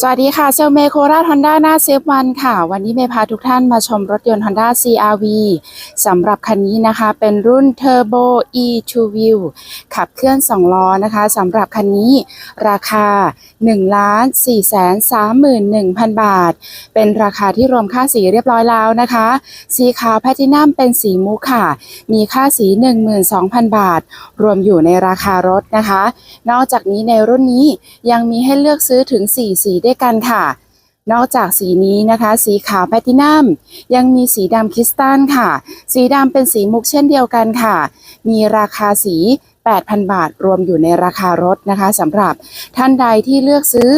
สวัสดีค่ะ เซลเมโคราชฮอนด้าหน้าเซฟวันค่ะ วันนี้เมย์พาทุกท่านมาชมรถยนต์ Honda CRV สำหรับคันนี้นะคะเป็นรุ่น Turbo E2 Wheel ขับเคลื่อน 2 ล้อนะคะสำหรับคันนี้ราคา 1 4 3 1 0 0 0 บาท เป็นราคาที่รวมค่าสีเรียบร้อยแล้วนะคะ สีขาวแพทินัมเป็นสีมุกค่ะ มีค่าสี 12,000 บาท รวมอยู่ในราคารถนะคะ นอกจากนี้ในรุ่นนี้ยังมีให้เลือกซื้อถึง 4 สีด้วยกันค่ะ นอกจากสีนี้นะคะ สีขาวแพตินัมยังมีสีดำคริสตัลค่ะ สีดำเป็นสีมุกเช่นเดียวกันค่ะ มีราคาสี 8,000 บาท รวมอยู่ในราคารถนะคะสำหรับท่านใดที่เลือกซื้อ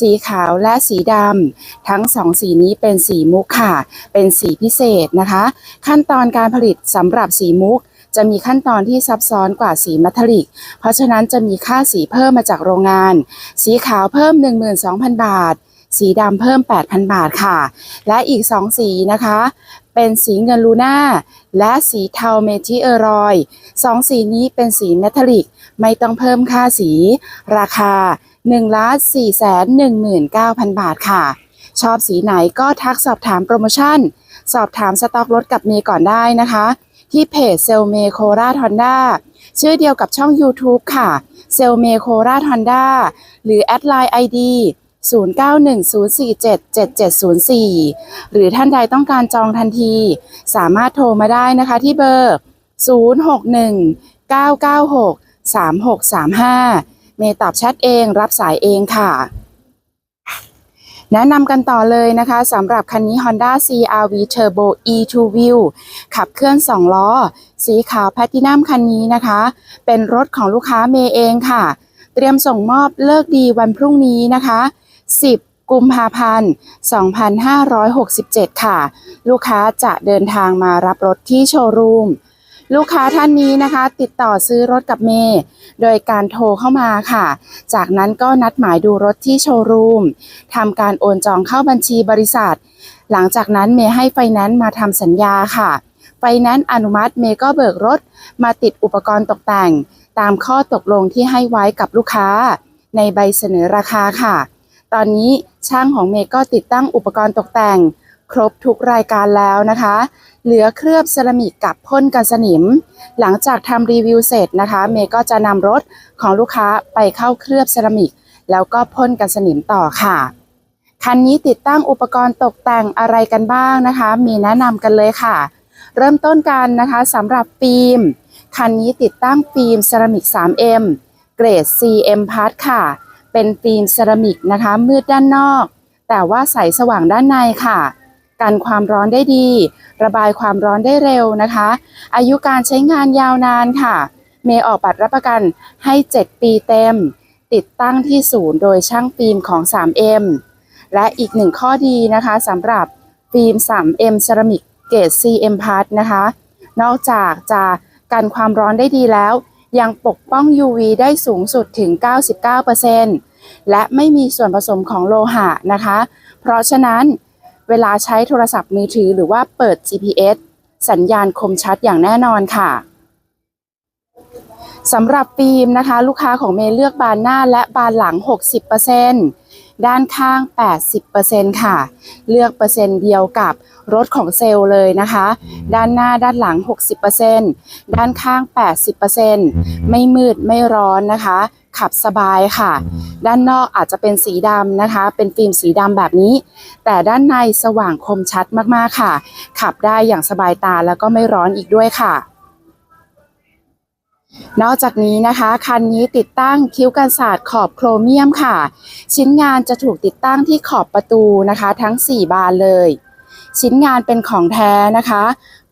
สีขาวและสีดำทั้งสองสีนี้เป็นสีมุกค่ะ เป็นสีพิเศษนะคะ ขั้นตอนการผลิตสำหรับสีมุก จะมีขั้นตอนที่ซับซ้อนกว่าสีมัทลิก เพราะฉะนั้นจะมีค่าสีเพิ่มมาจากโรงงาน สีขาวเพิ่ม 12,000 บาท สีดำเพิ่ม 8,000 บาทค่ะ และอีก 2 สีนะคะ เป็นสีเงินลูน่าและสีเทาเมทิเอรอยสองสีนี้เป็นสีเมทัลลิก ไม่ต้องเพิ่มค่าสี ราคา1 4 1 9 0 0 0 บาทค่ะ ชอบสีไหนก็ทักสอบถามโปรโมชั่น สอบถามสต็อกรถกับเมย์ก่อนได้นะคะ ที่เพจเซลเมโคราชฮอนด้าชื่อเดียวกับช่อง YouTube ค่ะเซลเมโคราชฮอนด้าหรือแอดไลน์ ID 0910477704 หรือท่านใดต้องการจองทันที สามารถโทรมาได้นะคะที่เบอร์ 0619963635 เมย์ตอบแชทเองรับสายเองค่ะ แนะนำกันต่อเลยนะคะสำหรับคันนี้ Honda CRV Turbo E2 Wheel ขับเคลื่อน 2 ล้อ สีขาวแพลตินัมคันนี้นะคะ เป็นรถของลูกค้าเมย์เองค่ะ เตรียมส่งมอบเลิกดีวันพรุ่งนี้นะคะ 10กุมภาพันธ์ 2567 ค่ะ ลูกค้าจะเดินทางมารับรถที่โชว์รูม ลูกค้าท่านนี้นะคะ ติดต่อซื้อรถกับเมย์โดยการโทรเข้ามาค่ะ จากนั้นก็นัดหมายดูรถที่โชว์รูมทำการโอนจองเข้าบัญชีบริษัท หลังจากนั้นเมย์ให้ไฟแนนซ์มาทำสัญญาค่ะ ไฟแนนซ์อนุมัติเมย์ก็เบิกรถ มาติดอุปกรณ์ตกแต่ง ตามข้อตกลงที่ให้ไว้กับลูกค้า ในใบเสนอราคาค่ะ ตอนนี้ช่างของเมย์ก็ติดตั้งอุปกรณ์ตกแต่ง ครบทุกรายการแล้วนะคะ เหลือเคลือบเซรามิกกับพ่นกันสนิม หลังจากทำรีวิวเสร็จนะคะ เมย์ก็จะนำรถของลูกค้าไปเข้าเคลือบเซรามิก แล้วก็พ่นกันสนิมต่อค่ะ คันนี้ติดตั้งอุปกรณ์ตกแต่งอะไรกันบ้างนะคะ มีแนะนำกันเลยค่ะ เริ่มต้นกันนะคะสำหรับฟิล์ม คันนี้ติดตั้งฟิล์มเซรามิก 3M เกรด CM Part ค่ะ เป็นฟิล์มเซรามิกนะคะ มืดด้านนอก แต่ว่าใสสว่างด้านในค่ะ กันความร้อนได้ดี ระบายความร้อนได้เร็วนะคะ อายุการใช้งานยาวนานค่ะ เมย์ออกบัตรรับประกันให้ 7 ปีเต็ม ติดตั้งที่ศูนย์โดยช่างฟิล์มของ 3M และอีกหนึ่งข้อดีนะคะสำหรับฟิล์ม 3M เซรามิกเกรด CM Part นะคะ นอกจากจะกันความร้อนได้ดีแล้ว ยังปกป้อง UV ได้สูงสุดถึง 99%และไม่มีส่วนผสมของโลหะนะคะ เพราะฉะนั้น เวลาใช้โทรศัพท์มือถือหรือว่าเปิด GPS สัญญาณคมชัดอย่างแน่นอนค่ะสำหรับฟิล์มนะคะ ลูกค้าของเมย์เลือกบานหน้าและบานหลัง 60% ด้านข้าง 80%ค่ะ เลือกเปอร์เซ็นต์เดียวกับรถของเซลล์เลยนะคะ ด้านหน้าด้านหลัง 60%ด้านข้าง 80%ไม่มืดไม่ร้อนนะคะ ขับสบายค่ะ ด้านนอกอาจจะเป็นสีดำนะคะ เป็นฟิล์มสีดำแบบนี้ แต่ด้านในสว่างคมชัดมากๆค่ะ ขับได้อย่างสบายตาแล้วก็ไม่ร้อนอีกด้วยค่ะ นอกจากนี้นะคะ คันนี้ติดตั้งคิ้วกันศาสตร์ขอบโครเมียมค่ะ ชิ้นงานจะถูกติดตั้งที่ขอบประตูนะคะ ทั้ง 4 บานเลย ชิ้นงานเป็นของแท้นะคะ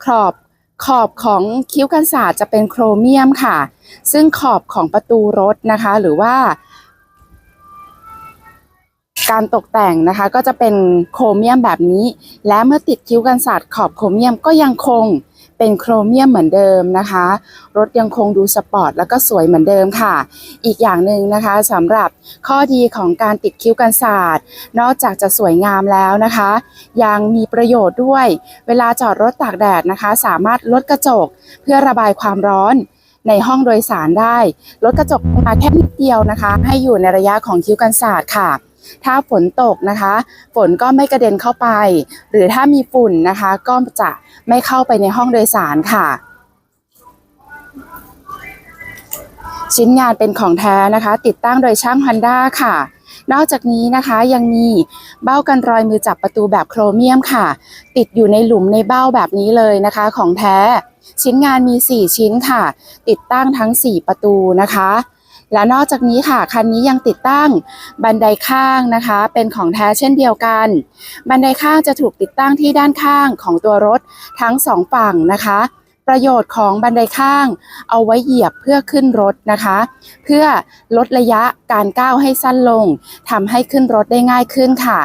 ขอบขอบของคิ้วกันศาสตร์จะเป็นโครเมียมค่ะ ซึ่งขอบของประตูรถนะคะ หรือว่า การตกแต่งนะคะ ก็จะเป็นโครเมียมแบบนี้ และเมื่อติดคิ้วกันศาสตร์ขอบโครเมียมก็ยังคง เป็นโครเมียมเหมือนเดิมนะคะ รถยังคงดูสปอร์ตแล้วก็สวยเหมือนเดิมค่ะ อีกอย่างหนึ่งนะคะสำหรับข้อดีของการติดคิ้วกันศาสตร์ นอกจากจะสวยงามแล้วนะคะ ยังมีประโยชน์ด้วย เวลาจอดรถตากแดดนะคะ สามารถลดกระจกเพื่อระบายความร้อนในห้องโดยสารได้ ลดกระจกมาแค่นิดเดียวนะคะ ให้อยู่ในระยะของคิ้วกันศาสตร์ค่ะ ถ้าฝนตกนะคะ ฝนก็ไม่กระเด็นเข้าไป หรือถ้ามีฝุ่นนะคะ ก็จะไม่เข้าไปในห้องโดยสารค่ะ ชิ้นงานเป็นของแท้นะคะ ติดตั้งโดยช่าง Honda ค่ะนอกจากนี้นะคะยังมีเบ้ากันรอยมือจับประตูแบบโครเมียมค่ะ ติดอยู่ในหลุมในเบ้าแบบนี้เลยนะคะของแท้ ชิ้นงานมี 4 ชิ้นค่ะ ติดตั้งทั้ง 4 ประตูนะคะ และนอกจากนี้ค่ะคันนี้ยังติดตั้งบันไดข้างนะคะ เป็นของแท้เช่นเดียวกัน บันไดข้างจะถูกติดตั้งที่ด้านข้างของตัวรถทั้งสองฝั่งนะคะ ประโยชน์ของบันไดข้างเอาไว้เหยียบเพื่อขึ้นรถนะคะ เพื่อลดระยะการก้าวให้สั้นลงทำให้ขึ้นรถได้ง่ายขึ้นค่ะ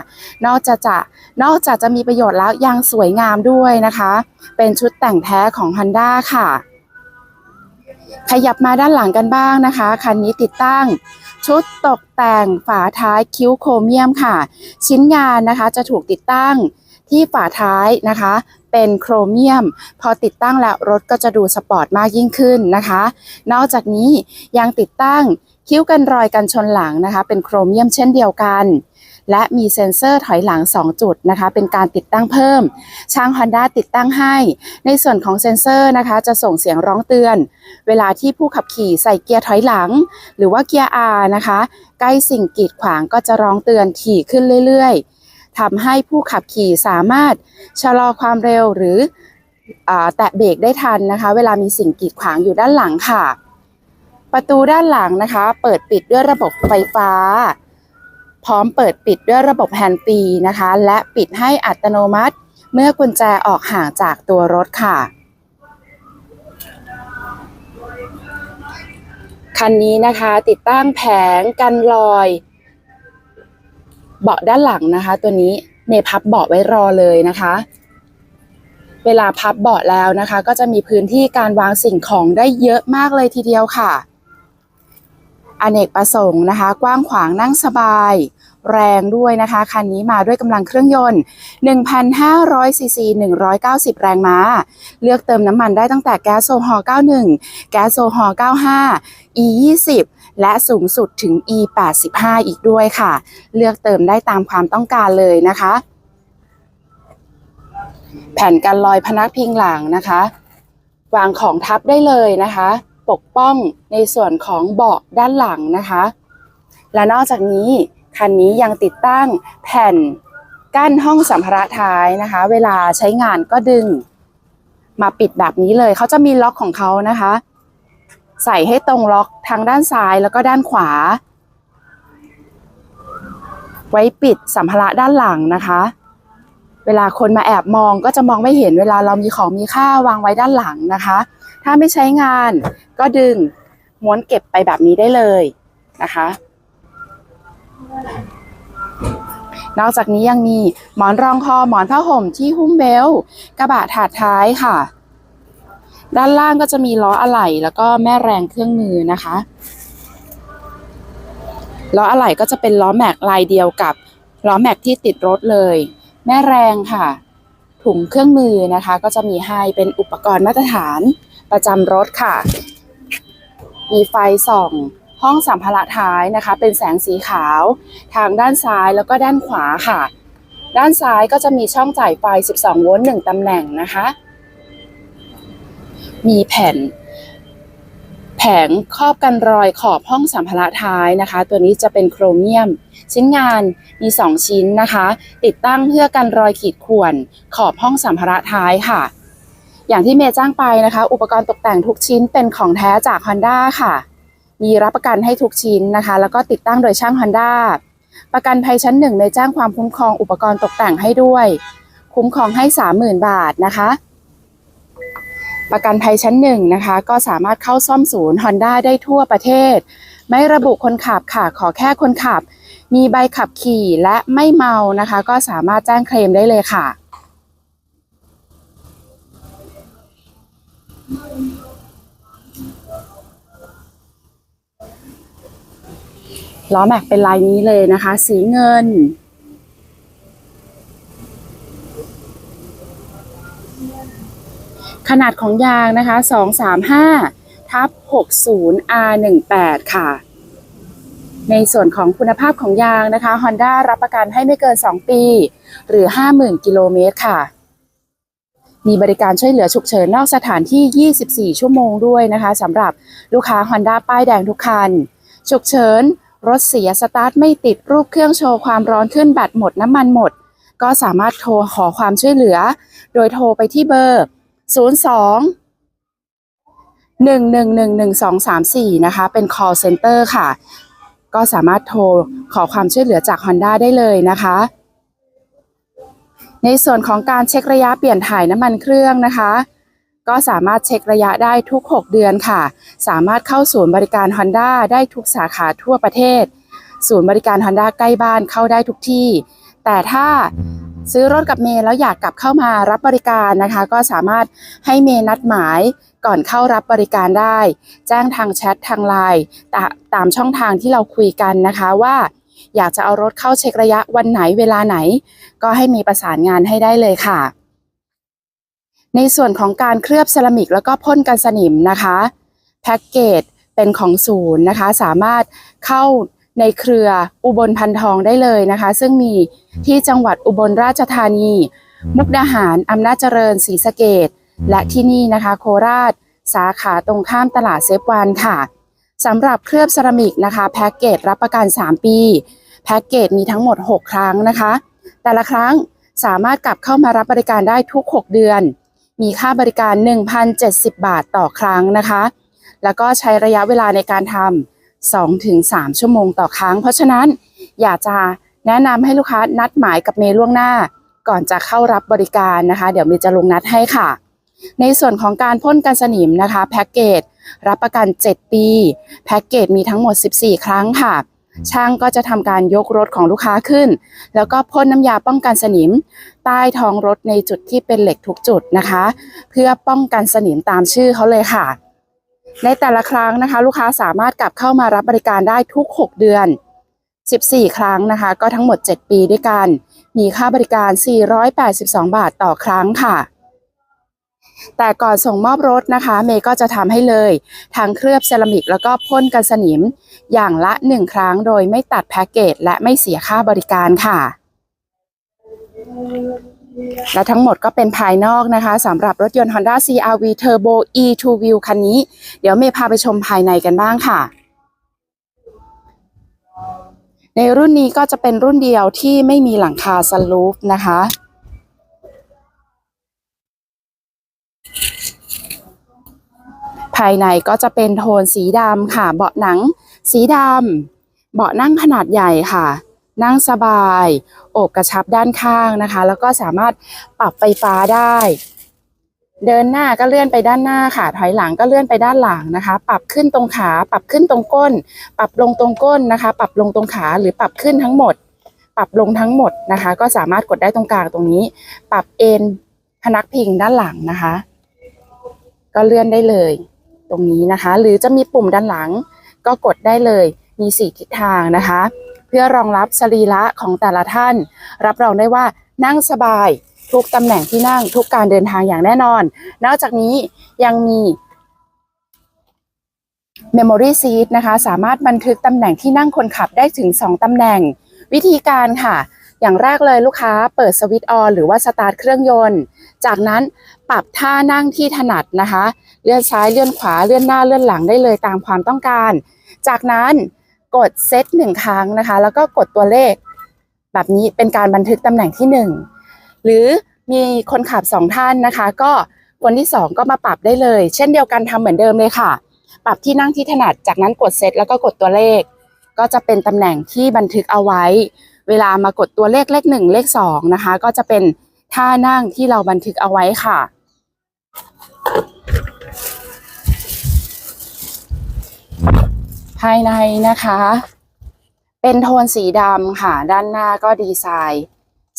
นอกจากจะนอกจากจะมีประโยชน์แล้วยังสวยงามด้วยนะคะ เป็นชุดแต่งแท้ของ Honda ค่ะ ขยับมาด้านหลังกันบ้างนะคะ คันนี้ติดตั้ง ชุดตกแต่งฝาท้ายคิ้วโครเมียมค่ะ ชิ้นงานนะคะจะถูกติดตั้งที่ฝาท้ายนะคะ เป็นโครเมียม พอติดตั้งแล้วรถก็จะดูสปอร์ตมากยิ่งขึ้นนะคะ นอกจากนี้ยังติดตั้งคิ้วกันรอยกันชนหลังนะคะ เป็นโครเมียมเช่นเดียวกัน และมีเซ็นเซอร์ถอยหลัง 2 จุดนะคะ เป็นการติดตั้งเพิ่ม ช่าง Honda ติดตั้งให้ ในส่วนของเซ็นเซอร์นะคะ จะส่งเสียงร้องเตือน เวลาที่ผู้ขับขี่ใส่เกียร์ถอยหลัง หรือว่าเกียร์ R นะคะ ใกล้สิ่งกีดขวางก็จะร้องเตือนถี่ขึ้นเรื่อยๆทำให้ผู้ขับขี่สามารถชะลอความเร็วหรืออแตะเบรกได้ทันนะคะ เวลามีสิ่งกีดขวางอยู่ด้านหลังค่ะ ประตูด้านหลังนะคะ เปิดปิดด้วยระบบไฟฟ้า พร้อมเปิดปิดด้วยระบบแฮนด์ฟรีนะคะ และปิดให้อัตโนมัติ เมื่อกุญแจออกห่างจากตัวรถค่ะ คันนี้นะคะติดตั้งแผงกันรอย เบาะด้านหลังนะคะ ตัวนี้เนพับเบาะไว้รอเลยนะคะ เวลาพับเบาะแล้วนะคะ ก็จะมีพื้นที่การวางสิ่งของได้เยอะมากเลยทีเดียวค่ะอเนกประสงค์นะคะ กว้างขวางนั่งสบาย แรงด้วยนะคะ คันนี้มาด้วยกำลังเครื่องยนต์ 1,500ซีซี190 แรงม้า เลือกเติมน้ำมันได้ตั้งแต่แก๊สโซฮอล์91 แก๊สโซฮอล์95 E 20และสูงสุดถึง E 85อีกด้วยค่ะ เลือกเติมได้ตามความต้องการเลยนะคะ แผ่นกันลอยพนักพิงหลังนะคะ วางของทับได้เลยนะคะ ปกป้องในส่วนของเบาะด้านหลังนะคะ และนอกจากนี้ คันนี้ยังติดตั้งแผ่นกั้นห้องสัมภาระท้ายนะคะ เวลาใช้งานก็ดึงมาปิดแบบนี้เลย เขาจะมีล็อกของเขานะคะ ใส่ให้ตรงล็อกทางด้านซ้ายแล้วก็ด้านขวา ไว้ปิดสัมภาระด้านหลังนะคะ เวลาคนมาแอบมองก็จะมองไม่เห็นเวลาเรามีของมีค่าวางไว้ด้านหลังนะคะ ถ้าไม่ใช้งานก็ดึงม้วนเก็บไปแบบนี้ได้เลยนะคะ นอกจากนี้ยังมีหมอนรองคอหมอนผ้าห่มที่หุ้มเบลกระบะถาดท้ายค่ะ ด้านล่างก็จะมีล้ออะไหล่แล้วก็แม่แรงเครื่องมือนะคะล้ออะไหล่ก็จะเป็นล้อแม็กลายเดียวกับล้อแม็กที่ติดรถเลย แม่แรงค่ะ ถุงเครื่องมือนะคะ ก็จะมีให้เป็นอุปกรณ์มาตรฐานประจำรถค่ะ มีไฟส่อง ห้องสัมภาระท้ายนะคะ เป็นแสงสีขาว ทางด้านซ้ายแล้วก็ด้านขวาค่ะ ด้านซ้ายก็จะมีช่องจ่ายไฟ 12 โวลต์ 1 ตำแหน่งนะคะ มีแผ่น แผงครอบกันรอยขอบห้องสัมภาระท้ายนะคะ ตัวนี้จะเป็นโครเมียม ชิ้นงานมี 2 ชิ้นนะคะ ติดตั้งเพื่อกันรอยขีดข่วน ขอบห้องสัมภาระท้ายค่ะ อย่างที่เมย์จ้างไปนะคะ อุปกรณ์ตกแต่งทุกชิ้นเป็นของแท้จาก Honda ค่ะ มีรับประกันให้ทุกชิ้นนะคะ แล้วก็ติดตั้งโดยช่าง Honda ประกันภัยชั้นหนึ่งในจ้างความคุ้มครองอุปกรณ์ตกแต่งให้ด้วย คุ้มครองให้ 30,000 บาทนะคะ ประกันภัยชั้นหนึ่งนะคะ ก็สามารถเข้าซ่อมศูนย์ Honda ได้ทั่วประเทศ ไม่ระบุคนขับค่ะ ขอแค่คนขับ มีใบขับขี่และไม่เมานะคะ ก็สามารถแจ้งเคลมได้เลยค่ะ ล้อแม็กเป็นลายนี้เลยนะคะ สีเงิน ขนาดของยางนะคะ 235ทับ60 R18 ค่ะ ในส่วนของคุณภาพของยางนะคะ Honda รับประกันให้ไม่เกิน 2 ปี หรือ 50,000 กิโลเมตรค่ะ มีบริการช่วยเหลือฉุกเฉินนอกสถานที่ 24 ชั่วโมงด้วยนะคะสำหรับลูกค้า Honda ป้ายแดงทุกคัน ฉุกเฉิน รถเสียสตาร์ทไม่ติดรูปเครื่องโชว์ความร้อนขึ้นแบตหมดน้ำมันหมด ก็สามารถโทรขอความช่วยเหลือ โดยโทรไปที่เบอร์ 02 1111234 นะคะ เป็น call center ค่ะ ก็สามารถโทรขอความช่วยเหลือจาก Honda ได้เลยนะคะ ในส่วนของการเช็คระยะเปลี่ยนถ่ายน้ำมันเครื่องนะคะ ก็สามารถเช็คระยะได้ทุก 6 เดือนค่ะ สามารถเข้าศูนย์บริการ Honda ได้ทุกสาขาทั่วประเทศ ศูนย์บริการ Honda ใกล้บ้านเข้าได้ทุกที่ แต่ถ้าซื้อรถกับเมย์แล้วอยากกลับเข้ามารับบริการนะคะ ก็สามารถให้เมย์นัดหมายก่อนเข้ารับบริการได้ แจ้งทางแชททางไลน์ตามช่องทางที่เราคุยกันนะคะว่า อยากจะเอารถเข้าเช็คระยะวันไหนเวลาไหน ก็ให้มีประสานงานให้ได้เลยค่ะ ในส่วนของการเคลือบเซรามิกแล้วก็พ่นกันสนิมนะคะแพ็กเกจเป็นของศูนย์นะคะ สามารถเข้าในเครืออุบลพันทองได้เลยนะคะ ซึ่งมีที่จังหวัดอุบลราชธานี มุกดาหารอำนาจเจริญศรีสะเกดและที่นี่นะคะ โคราช สาขาตรงข้ามตลาดเซฟวันค่ะสำหรับเคลือบเซรามิกนะคะ แพ็กเกจรับประกัน 3 ปี แพ็กเกจมีทั้งหมด 6 ครั้งนะคะ แต่ละครั้งสามารถกลับเข้ามารับบริการได้ทุก 6 เดือน มีค่าบริการ 1,070 บาทต่อครั้งนะคะ แล้วก็ใช้ระยะเวลาในการทำ2-3 ชั่วโมงต่อครั้ง เพราะฉะนั้นอยากจะแนะนำให้ลูกค้านัดหมายกับเมย์ล่วงหน้า ก่อนจะเข้ารับบริการนะคะ เดี๋ยวเมย์จะลงนัดให้ค่ะ ในส่วนของการพ่นกันสนิมนะคะแพ็กเกจรับประกัน 7 ปี แพ็กเกจมีทั้งหมด 14 ครั้งค่ะ ช่างก็จะทำการยกรถของลูกค้าขึ้น แล้วก็พ่นน้ำยาป้องกันสนิม ใต้ท้องรถในจุดที่เป็นเหล็กทุกจุดนะคะ เพื่อป้องกันสนิมตามชื่อเขาเลยค่ะ ในแต่ละครั้งนะคะ ลูกค้าสามารถกลับเข้ามารับบริการได้ทุก 6 เดือน 14 ครั้งนะคะ ก็ทั้งหมด 7 ปีด้วยกัน มีค่าบริการ 482 บาทต่อครั้งค่ะ แต่ก่อนส่งมอบรถนะคะ เมย์ก็จะทำให้เลยทั้งเคลือบเซรามิกแล้วก็พ่นกันสนิม อย่างละ 1 ครั้งโดยไม่ตัดแพ็กเกจและไม่เสียค่าบริการค่ะ และทั้งหมดก็เป็นภายนอกนะคะสำหรับรถยนต์ Honda CRV Turbo E2 View คันนี้ เดี๋ยวเมย์พาไปชมภายในกันบ้างค่ะในรุ่นนี้ก็จะเป็นรุ่นเดียวที่ไม่มีหลังคาสลูปนะคะ ภายในก็จะเป็นโทนสีดำค่ะ เบาะหนัง สีดำเบาะนั่งขนาดใหญ่ค่ะ นั่งสบายโอบกระชับด้านข้างนะคะ แล้วก็สามารถปรับไฟฟ้าได้ เดินหน้าก็เลื่อนไปด้านหน้าค่ะ ถอยหลังก็เลื่อนไปด้านหลังนะคะ ปรับขึ้นตรงขา ปรับขึ้นตรงก้น ปรับลงตรงก้นนะคะ ปรับลงตรงขาหรือปรับขึ้นทั้งหมด ปรับลงทั้งหมดนะคะ ก็สามารถกดได้ตรงกลางตรงนี้ ปรับเอนพนักพิงด้านหลังนะคะ ก็เลื่อนได้เลย ตรงนี้นะคะ หรือจะมีปุ่มด้านหลังก็กดได้เลยมีสี่ทิศทางนะคะ เพื่อรองรับสรีระของแต่ละท่าน รับรองได้ว่านั่งสบายทุกตำแหน่งที่นั่งทุกการเดินทางอย่างแน่นอน นอกจากนี้ยังมี Memory Seat นะคะ สามารถบันทึกตำแหน่งที่นั่งคนขับได้ถึง 2ตำแหน่ง วิธีการค่ะ อย่างแรกเลยลูกค้าเปิดสวิตช์ออนหรือว่าสตาร์ทเครื่องยนต์ จากนั้นปรับท่านั่งที่ถนัดนะคะ เลื่อนซ้ายเลื่อนขวาเลื่อนหน้าเลื่อนหลังได้เลยตามความต้องการ จากนั้นกดเซตหนึ่งครั้งนะคะ แล้วก็กดตัวเลข แบบนี้เป็นการบันทึกตำแหน่งที่หนึ่งหรือมีคนขับสองท่านนะคะ ก็คนที่สองก็มาปรับได้เลย เช่นเดียวกันทำเหมือนเดิมเลยค่ะ ปรับที่นั่งที่ถนัดจากนั้นกดเซตแล้วก็กดตัวเลข ก็จะเป็นตำแหน่งที่บันทึกเอาไว้ เวลามากดตัวเลขเลขหนึ่งเลขสองนะคะ ก็จะเป็นท่านั่งที่เราบันทึกเอาไว้ค่ะ ภายในนะคะ เป็นโทนสีดำค่ะ ด้านหน้าก็ดีไซน์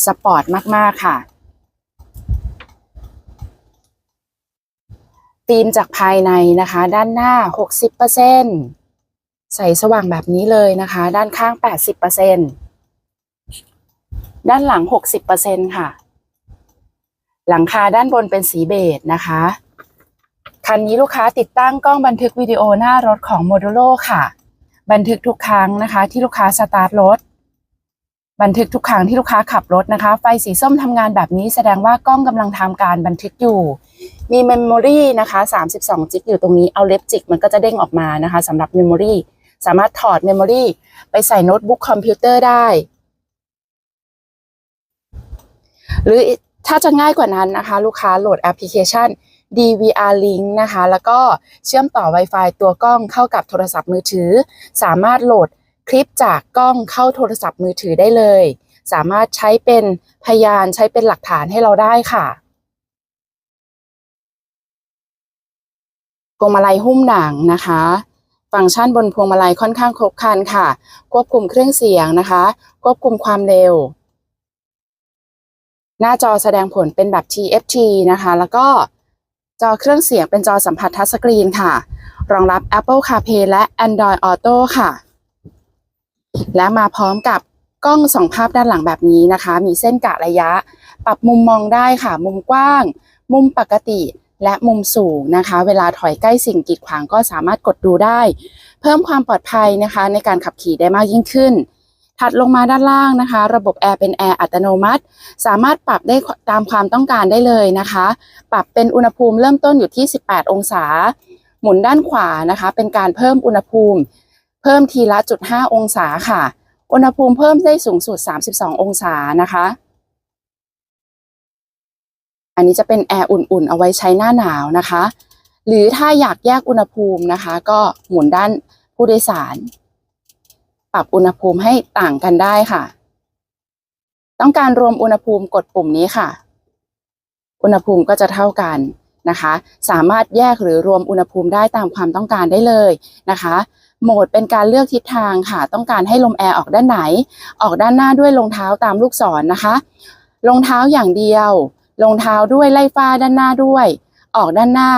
สปอร์ตมาก ๆ ค่ะธีมจากภายในนะคะ ด้านหน้า 60%ใสสว่างแบบนี้เลยนะคะ ด้านข้าง 80%ด้านหลัง 60%ค่ะ หลังคาด้านบนเป็นสีเบจนะคะ คันนี้ลูกค้าติดตั้งกล้องบันทึกวิดีโอหน้ารถของ Modulo ค่ะ บันทึกทุกครั้งนะคะ ที่ลูกค้าสตาร์ทรถ บันทึกทุกครั้งที่ลูกค้าขับรถนะคะ ไฟสีส้มทำงานแบบนี้แสดงว่ากล้องกำลังทำการบันทึกอยู่ มีเมมโมรีนะคะ32จิกอยู่ตรงนี้ เอาเล็บจิกมันก็จะเด้งออกมานะคะสำหรับเมมโมรีสามารถถอดเมมโมรีไปใส่โน้ตบุ๊กคอมพิวเตอร์ได้ หรือถ้าจะง่ายกว่านั้นนะคะ ลูกค้าโหลดแอปพลิเคชัน DVR Link นะคะ แล้วก็เชื่อมต่อ Wi-Fi ตัวกล้องเข้ากับโทรศัพท์มือถือ สามารถโหลดคลิปจากกล้องเข้าโทรศัพท์มือถือได้เลย สามารถใช้เป็นพยานใช้เป็นหลักฐานให้เราได้ค่ะพวงมาลัยหุ้มหนังนะคะ ฟังก์ชันบนพวงมาลัยค่อนข้างครบครันค่ะ ควบคุมเครื่องเสียงนะคะ ควบคุมความเร็ว หน้าจอแสดงผลเป็นแบบ TFT นะคะ แล้วก็ จอเครื่องเสียงเป็นจอสัมผัสทัชสกรีนค่ะ รองรับ Apple CarPlay และ Android Auto ค่ะ และมาพร้อมกับกล้องสองภาพด้านหลังแบบนี้นะคะ มีเส้นกะระยะ ปรับมุมมองได้ค่ะ มุมกว้าง มุมปกติ และมุมสูงนะคะ เวลาถอยใกล้สิ่งกีดขวางก็สามารถกดดูได้ เพิ่มความปลอดภัยนะคะ ในการขับขี่ได้มากยิ่งขึ้น ถัดลงมาด้านล่างนะคะ ระบบแอร์เป็นแอร์อัตโนมัติ สามารถปรับได้ตามความต้องการได้เลยนะคะ ปรับเป็นอุณหภูมิเริ่มต้นอยู่ที่ 18 องศา หมุนด้านขวานะคะ เป็นการเพิ่มอุณหภูมิ เพิ่มทีละจุด5องศาค่ะ อุณหภูมิเพิ่มได้สูงสุด 32 องศานะคะ อันนี้จะเป็นแอร์อุ่นๆ เอาไว้ใช้หน้าหนาวนะคะ หรือถ้าอยากแยกอุณหภูมินะคะ ก็หมุนด้านผู้โดยสาร ปรับอุณหภูมิให้ต่างกันได้ค่ะ ต้องการรวมอุณหภูมิกดปุ่มนี้ค่ะ อุณหภูมิก็จะเท่ากันนะคะ สามารถแยกหรือรวมอุณหภูมิได้ตามความต้องการได้เลยนะคะ โหมดเป็นการเลือกทิศทางค่ะ ต้องการให้ลมแอร์ออกด้านไหน ออกด้านหน้าด้วยรองเท้าตามลูกศรนนะคะรองเท้าอย่างเดียวรองเท้าด้วยไล่ฟ้าด้านหน้าด้วย ออกด้านหน้า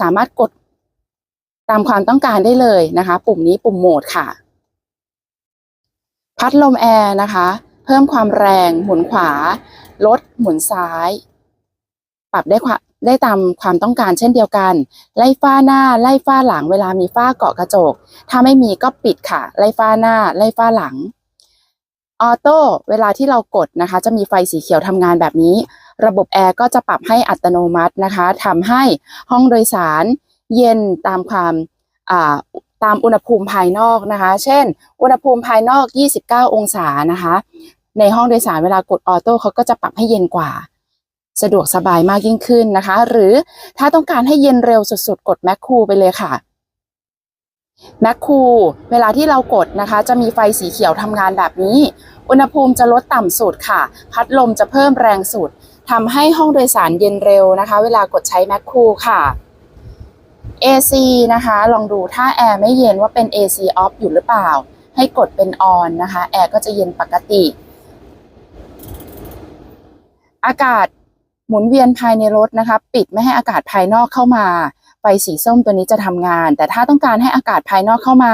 สามารถกดตามความต้องการได้เลยนะคะ ปุ่มนี้ปุ่มโหมดค่ะ พัดลมแอร์นะคะ เพิ่มความแรงหมุนขวา ลดหมุนซ้าย ปรับได้ความได้ตามความต้องการเช่นเดียวกัน ไล่ฝ้าหน้า ไล่ฝ้าหลัง เวลามีฝ้าเกาะกระจก ถ้าไม่มีก็ปิดค่ะ ไล่ฝ้าหน้า ไล่ฝ้าหลัง ออโต้เวลาที่เรากดนะคะ จะมีไฟสีเขียวทำงานแบบนี้ ระบบแอร์ก็จะปรับให้อัตโนมัตินะคะทำให้ห้องโดยสารเย็นตามความอ ตามอุณหภูมิภายนอกนะคะ เช่น อุณหภูมิภายนอก 29 องศานะคะ ในห้องโดยสารเวลากดออโต้เขาก็จะปรับให้เย็นกว่า สะดวกสบายมากยิ่งขึ้นนะคะ หรือถ้าต้องการให้เย็นเร็วสุดๆ กดแมคคูไปเลยค่ะแมคคูเวลาที่เรากดนะคะ จะมีไฟสีเขียวทำงานแบบนี้ อุณหภูมิจะลดต่ำสุดค่ะ พัดลมจะเพิ่มแรงสุดทำให้ห้องโดยสารเย็นเร็วนะคะ เวลากดใช้แมคคูค่ะ AC นะคะ ลองดูถ้าแอร์ไม่เย็นว่าเป็น AC off อยู่หรือเปล่า ให้กดเป็น on นะคะ แอร์ก็จะเย็นปกติ อากาศหมุนเวียนภายในรถนะคะ ปิดไม่ให้อากาศภายนอกเข้ามา ไฟสีส้มตัวนี้จะทำงาน แต่ถ้าต้องการให้อากาศภายนอกเข้ามา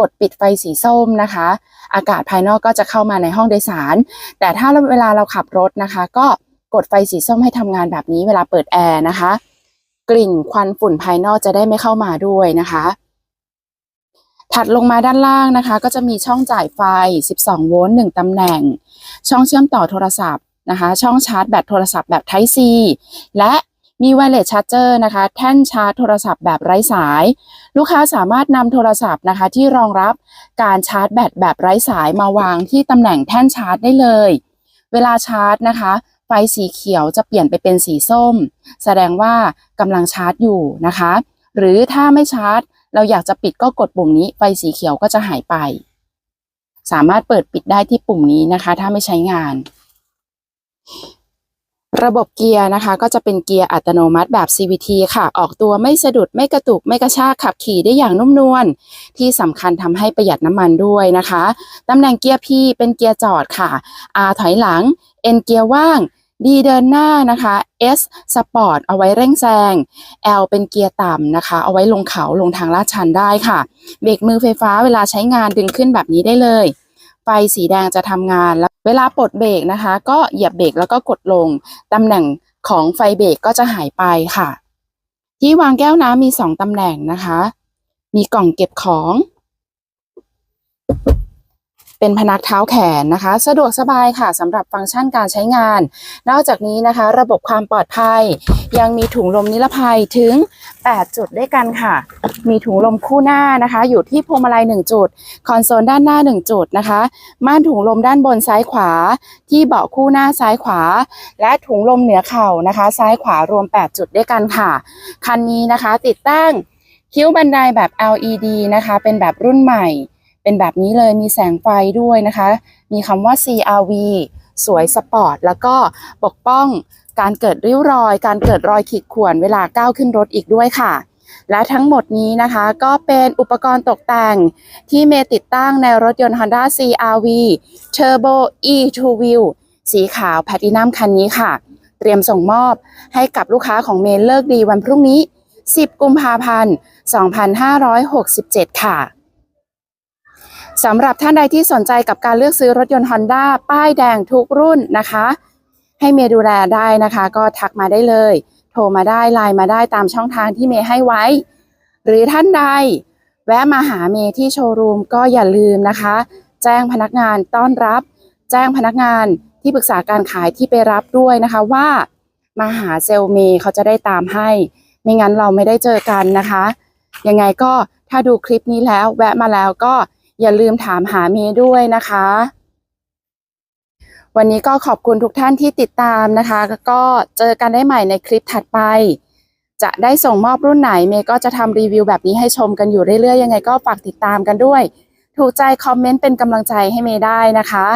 กดปิดไฟสีส้มนะคะ อากาศภายนอกก็จะเข้ามาในห้องโดยสาร แต่ถ้าเวลาเราขับรถนะคะ ก็กดไฟสีส้มให้ทำงานแบบนี้เวลาเปิดแอร์นะคะ กลิ่นควันฝุ่นภายนอกจะได้ไม่เข้ามาด้วยนะคะ ถัดลงมาด้านล่างนะคะ ก็จะมีช่องจ่ายไฟ 12 โวลต์ 1 ตำแหน่ง ช่องเชื่อมต่อโทรศัพท์นะคะ ช่องชาร์จแบตโทรศัพท์แบบ Type C และมี Wireless Charger นะคะ แท่นชาร์จโทรศัพท์แบบไร้สาย ลูกค้าสามารถนำโทรศัพท์นะคะ ที่รองรับการชาร์จแบตแบบไร้สายมาวางที่ตำแหน่งแท่นชาร์จได้เลย เวลาชาร์จนะคะ ฟสีเขียวจะเปลี่ยนไปเป็นสีส้ม แสดงว่ากำลังชาร์จอยู่นะคะ หรือถ้าไม่ชาร์จ เราอยากจะปิดก็กดปุ่มนี้ไฟสีเขียวก็จะหายไป สามารถเปิดปิดได้ที่ปุ่มนี้นะคะ ถ้าไม่ใช้งาน ระบบเกียร์นะคะ ก็จะเป็นเกียร์อัตโนมัติแบบ CVT ค่ะ ออกตัวไม่สะดุดไม่กระตุกไม่กระชากขับขี่ได้อย่างนุ่มนวลที่สำคัญทำให้ประหยัดน้ำมันด้วยนะคะตำแหน่งเกียร์ P เป็นเกียร์จอดค่ะ R ถอยหลัง N เกียร์ว่าง D เดินหน้านะคะ S สปอร์ตเอาไว้เร่งแซง L เป็นเกียร์ต่ำนะคะ เอาไว้ลงเขาลงทางลาดชันได้ค่ะ เบรกมือไฟฟ้าเวลาใช้งานดึงขึ้นแบบนี้ได้เลย ไฟสีแดงจะทำงานแล้วเวลาปลดเบรกนะคะ ก็เหยียบเบรกแล้วก็กดลงตำแหน่งของไฟเบรกก็จะหายไปค่ะ ที่วางแก้วน้ำมีสองตำแหน่งนะคะ มีกล่องเก็บของ เป็นพนักเท้าแขนนะคะ สะดวกสบายค่ะสำหรับฟังก์ชันการใช้งาน นอกจากนี้นะคะ ระบบความปลอดภัย ยังมีถุงลมนิรภัยถึง 8 จุดด้วยกันค่ะ มีถุงลมคู่หน้านะคะ อยู่ที่พวงมาลัย 1 จุด คอนโซลด้านหน้า 1 จุดนะคะ ม่านถุงลมด้านบนซ้ายขวา ที่เบาะคู่หน้าซ้ายขวา และถุงลมเหนือเข่านะคะ ซ้ายขวารวม 8 จุดด้วยกันค่ะ คันนี้นะคะติดตั้งคิ้วบันไดแบบ LED นะคะ เป็นแบบรุ่นใหม่ เป็นแบบนี้เลยมีแสงไฟด้วยนะคะ มีคำว่า CRV สวยสปอร์ต แล้วก็ปกป้องการเกิดริ้วรอย การเกิดรอยขีดข่วนเวลาก้าวขึ้นรถอีกด้วยค่ะ และทั้งหมดนี้นะคะก็เป็นอุปกรณ์ตกแต่งที่เมติดตั้งในรถยนต์ Honda CRV Turbo E2 Wheel สีขาวแพลตินัมคันนี้ค่ะ เตรียมส่งมอบให้กับลูกค้าของเมย์เลิกดีวันพรุ่งนี้ 10 กุมภาพันธ์ 2567 ค่ะ สำหรับท่านใดที่สนใจกับการเลือกซื้อรถยนต์ Honda ป้ายแดงทุกรุ่นนะคะ ให้เมย์ดูแลได้นะคะ ก็ทักมาได้เลย โทรมาได้ไลน์มาได้ตามช่องทางที่เมย์ให้ไว้ หรือท่านใด แวะมาหาเมย์ที่โชว์รูมก็อย่าลืมนะคะ แจ้งพนักงานต้อนรับ แจ้งพนักงานที่ปรึกษาการขายที่ไปรับด้วยนะคะว่า มาหาเซลเมย์เขาจะได้ตามให้ ไม่งั้นเราไม่ได้เจอกันนะคะ ยังไงก็ถ้าดูคลิปนี้แล้วแวะมาแล้วก็ อย่าลืมถามหาเมย์ด้วยนะคะ วันนี้ก็ขอบคุณทุกท่านที่ติดตามนะคะ ก็เจอกันได้ใหม่ในคลิปถัดไป จะได้ส่งมอบรุ่นไหนเมย์ก็จะทำรีวิวแบบนี้ให้ชมกันอยู่เรื่อยๆยังไงก็ฝากติดตามกันด้วย ถูกใจคอมเมนต์เป็นกำลังใจให้เมย์ได้นะคะ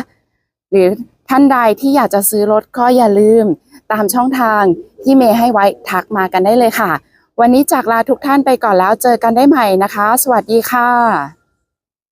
หรือท่านใดที่อยากจะซื้อรถก็อย่าลืม ตามช่องทางที่เมย์ให้ไว้ทักมากันได้เลยค่ะ วันนี้จากลาทุกท่านไปก่อนแล้วเจอกันได้ใหม่นะคะ สวัสดีค่ะ